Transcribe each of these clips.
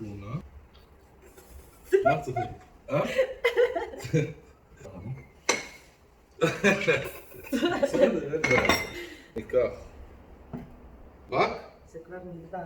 טונה. מה את צוחקת? אה? בסדר, אין בעיה. ניקח. רק? זה כבר נדבק. אה,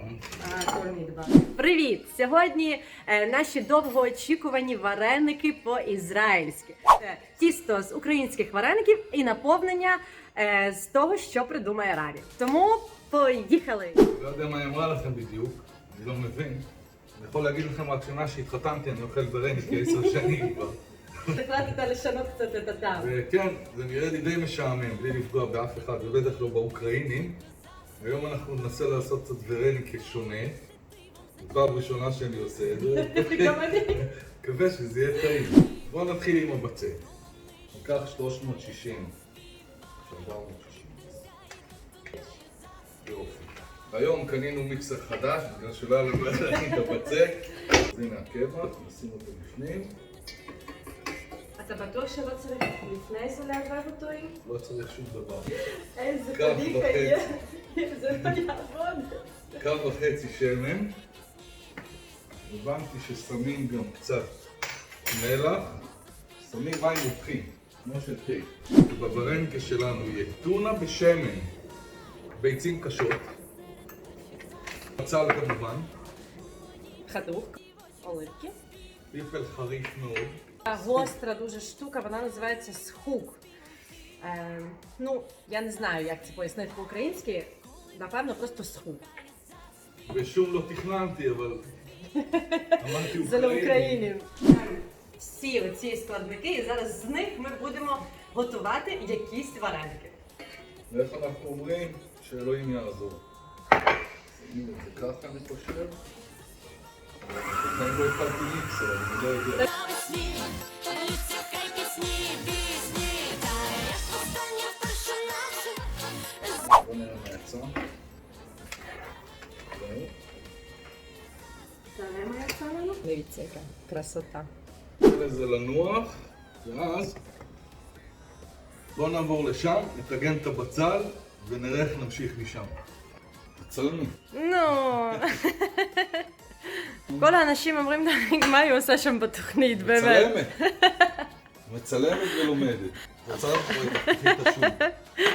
הבנתי. А, то нідбак. Привіт! Сьогодні е, наші довгоочікувані вареники по-ізраїльськи. Це тісто з українських вареників і наповнення е, з того, що придумає Раві. Тому поїхали! לא יודע מה היא אמרה לכם בדיוק, אני לא מבין. אני יכול להגיד לכם רק שמאז שהתחתנתי אני אוכל ברניקי עשר שנים כבר. החלטת לשנות קצת את הטעם. וכן, זה נראה לי די משעמם, בלי לפגוע באף אחד, ובטח לא באוקראינים. היום אנחנו ננסה לעשות קצת ורניקי שונה. זו פעם ראשונה שאני עושה את זה. גם אני. מקווה שזה יהיה טעים. בואו נתחיל עם הבצק. ניקח 360. 460. היום קנינו מיקסר חדש, בגלל שלא היה לנו איך להכין את הבצק. אז הנה הקבע, נשים אותו בפנים. אתה בטוח שלא צריך לפני זה לערבב אותו עם? לא צריך שום דבר. איזה פדיחה וחצי. יהיה. זה לא יעבוד. קו וחצי שמן. הבנתי ששמים גם קצת מלח. שמים מים מותחים, כמו של תה. בברנקה שלנו יהיה טונה בשמן, ביצים קשות, מצלת כמובן. Хатух, оливки. פלפל חריף מאוד. Гостра дуже штука, вона називається схук. Е, ну, я не знаю, як це пояснити по-українськи. Напевно, просто схук. ושום לא תכננתי, אבל אמרתי Для Всі ці складники, і зараз з них ми будемо готувати якісь вареники. ואיך אנחנו אומרים? שאלוהים יעזור. שמים את זה ככה אני חושב. בחיים לא הפעלתי מיקסר, אני לא יודע. Навесні, політься, хай пісні, пісні, та як повстання вперше наше. בוא נראה מה יצא. זהו. Дивіться, яка красота. ניתן לזה לנוח, ואז בואו נעבור לשם, נטגן את הבצל, ונראה איך נמשיך משם. תצלמי. Ну. כל האנשים אומרים לי, מה היא עושה שם בתוכנית, באמת. מצלמת. מצלמת ולומדת. רוצה לקחת את השום.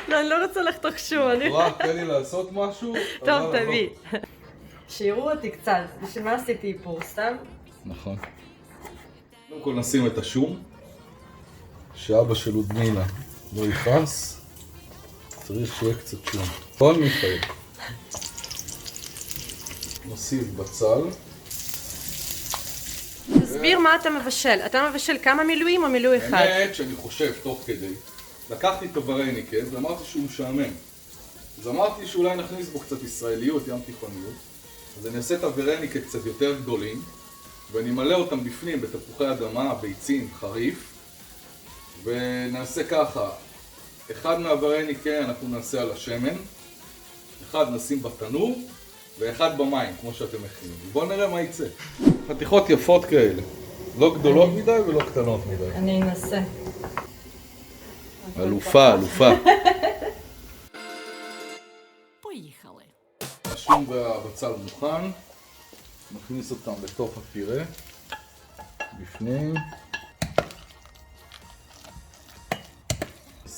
לא, אני לא רוצה לחתוך שום, אני... רואה, תן לי לעשות משהו. טוב, אבל תביא. שיראו אותי קצת, בשביל מה עשיתי איפור, סתם? נכון. קודם כל נשים את השום, שאבא של לודמילה לא יכעס, צריך שיהיה קצת שום. נכון מיכאל? נוסיף בצל, תסביר מה אתה מבשל. אתה מבשל כמה מילואים או מילוי אחד? האמת שאני חושב תוך כדי, לקחתי את הוורניקה ואמרתי שהוא משעמם. אז אמרתי שאולי נכניס בו קצת ישראליות, ים תיכוניות. אז אני אעשה את הוורניקה קצת יותר גדולים, ואני אמלא אותם בפנים בתפוחי אדמה, ביצים, חריף, ונעשה ככה, אחד מהוורניקה אנחנו נעשה על השמן, אחד נשים בתנור, ואחד במים, כמו שאתם מכינים. בואו נראה מה יצא. חתיכות יפות כאלה. לא גדולות אני... מדי ולא קטנות מדי. אני אנסה. אלופה, אלופה. השום והבצל מוכן. נכניס אותם לתוך הפירה. בפנים.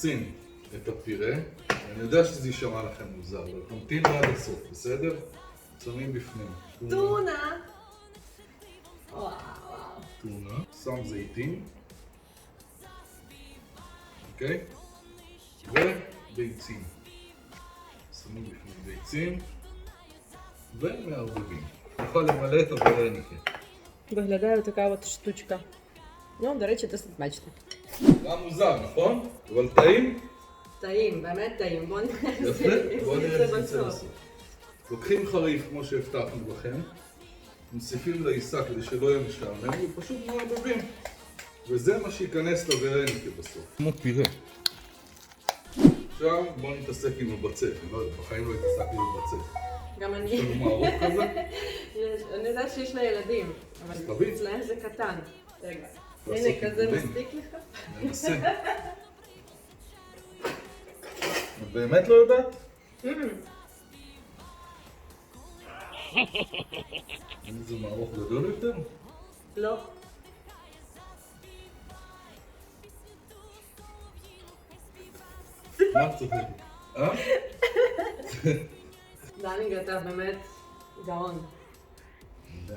שים את הפירה. אני יודע שזה יישמע לכם מוזר, אבל תמתינו עד הסוף, בסדר? שמים בפנים. טונה! וואו. טונה, שם זיתים, אוקיי? וביצים. שמים בפנים ביצים ומערבבים. יכול למלא את הוורניקה. Виглядає така от штучка. Ну, до речі, досить смачно. נראה מוזר, נכון? אבל טעים? טעים, באמת טעים. בואו נראה איך זה בסוף. לוקחים חריף כמו שהבטחנו לכם, מוסיפים לעיסה כדי שלא יהיה משעמם, ופשוט מערבבים. וזה מה שייכנס לוורניקה בסוף. כמו פירה. עכשיו בואו נתעסק עם הבצק, אני לא יודע, בחיים לא התעסקתי בבצק. גם יש לנו אני. מערוב כזה? אני יודעת שיש לה ילדים, אבל. אצלהם זה קטן. רגע. הנה, כזה. מספיק לך? ננסה. את באמת לא יודעת? אין איזה מערוך גדול יותר? לא. מה את צוחקת? אה? דנינג, אתה באמת גאון. אני יודע.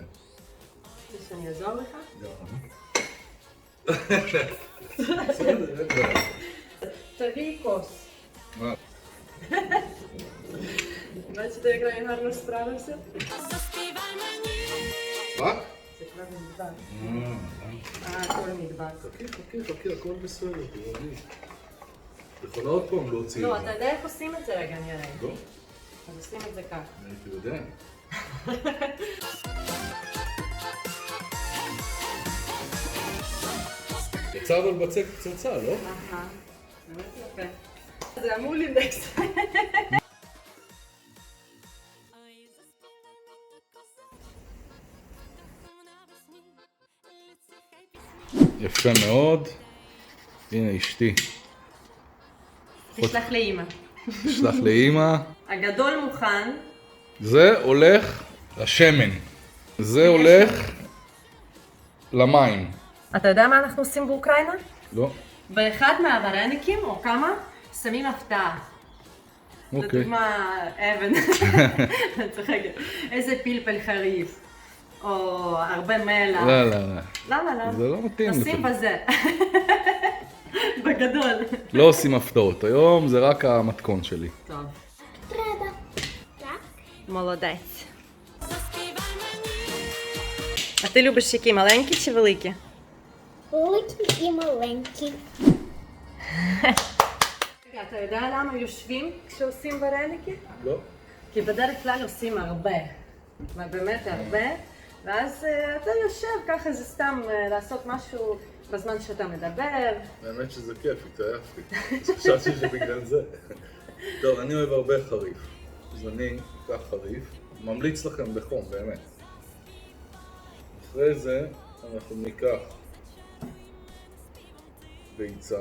רוצה שאני אעזור לך? גאון. בסדר, אין בעיה. תביא כוס. מה? Значи да играем гарно справимся. Заспівай мені. רק? זה כבר נדבק. אה, אה, הכל נדבק. חכי, חכי, חכי, הכל בסדר, תראי. את יכולה עוד פעם להוציא לא, את אתה זה. יודע איך עושים את זה רגע, אני אראה. לא? אז עושים את זה ככה. אני הייתי יודע. יצא אבל בצק פצצה, לא? אהה. באמת יפה. זה אמור לי יפה מאוד. הנה אשתי. תשלח לאימא. תשלח לאימא. הגדול מוכן. זה הולך לשמן. זה הולך למים. אתה יודע מה אנחנו עושים באוקראינה? לא. באחד מהברניקים, או כמה, שמים הפתעה. אוקיי. לדוגמה, אבן, אני צוחקת, איזה פלפל חריף, או הרבה מלח. לא, לא, לא. למה לא? זה לא מתאים נשים לזה. בזה. בגדול. לא עושים הפתעות. היום זה רק המתכון שלי. טוב. Треба. Так? Молодець. Заспівай мені. А ти любиш які маленькі чи великі? Великий і маленький. אתה יודע למה יושבים כשעושים ורניקי? לא. כי בדרך כלל עושים הרבה. באמת הרבה. ואז אה, אתה יושב ככה, זה סתם אה, לעשות משהו בזמן שאתה מדבר. האמת שזה כיף, התעייפתי. חשבתי שבגלל זה. טוב, אני אוהב הרבה חריף. אז אני אקח חריף. ממליץ לכם בחום, באמת. אחרי זה אנחנו ניקח ביצה.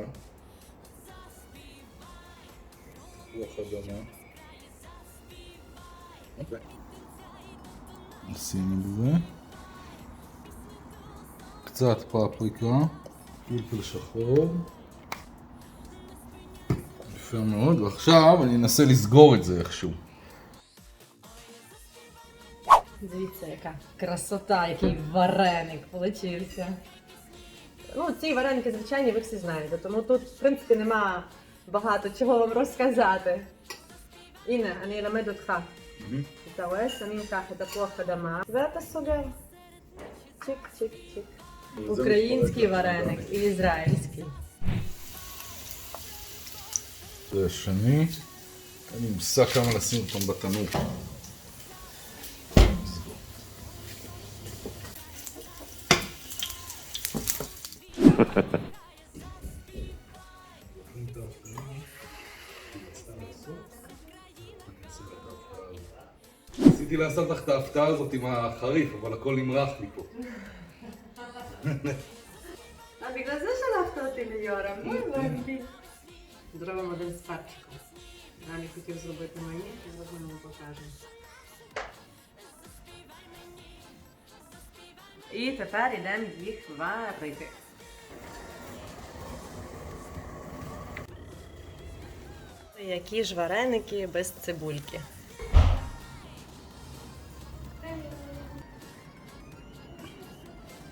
תפוח אדמה. אוקיי. נשים את זה. קצת פפריקה. פלפל שחור. יפה מאוד, ועכשיו אני אנסה לסגור את זה איכשהו. Дивіться, яка красота, який вареник получився. Ну, ці вареники звичайні, ви всі знаєте, тому тут, в принципі, нема багато чого вам розказати. Іна, ані ламеду тха. Тауес, ані каха та плохо дома. Зета соле. Чик-чик-чик. Український вареник і ізраїльський. זה השני. אין לי מושג כמה לשים Ha ha ha. לעשות לך את ההפתעה הזאת עם החריף, אבל הכל נמרח לי פה. А бігла за שלחת אותי ליורם, ну הבנתי. Зробимо один з перчиком. Далі хотів зробити мені, зараз ми йому покажемо. І тепер йдемо їх варити. Які ж вареники без цибульки?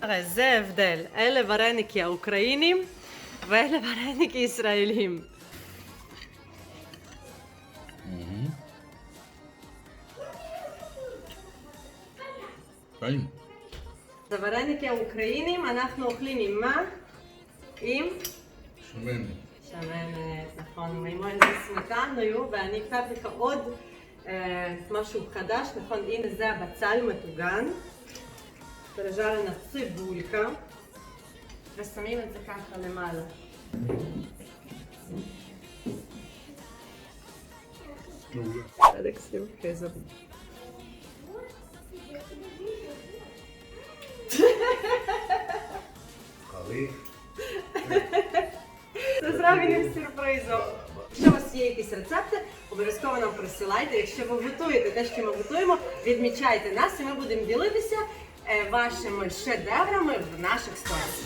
הרי זה ההבדל, אלה ורניקי האוקראינים ואלה ורניקי ישראלים. טעים. את הוורניקי האוקראינים אנחנו אוכלים עם מה? עם שמנת. שמנת, נכון, עם איזה סמטנою, ואני כתבתי לך עוד אה, משהו חדש, נכון, הנה זה הבצל מטוגן, пережарена цибулька. Ви самі ви закаха не мали. Олексій, окей, забув. Коли? Це з сюрпризом. Якщо у вас є якісь рецепти, обов'язково нам присилайте. Якщо ви готуєте те, що ми готуємо, відмічайте нас і ми будемо ділитися. Е, вашими шедеврами в наших сторіс.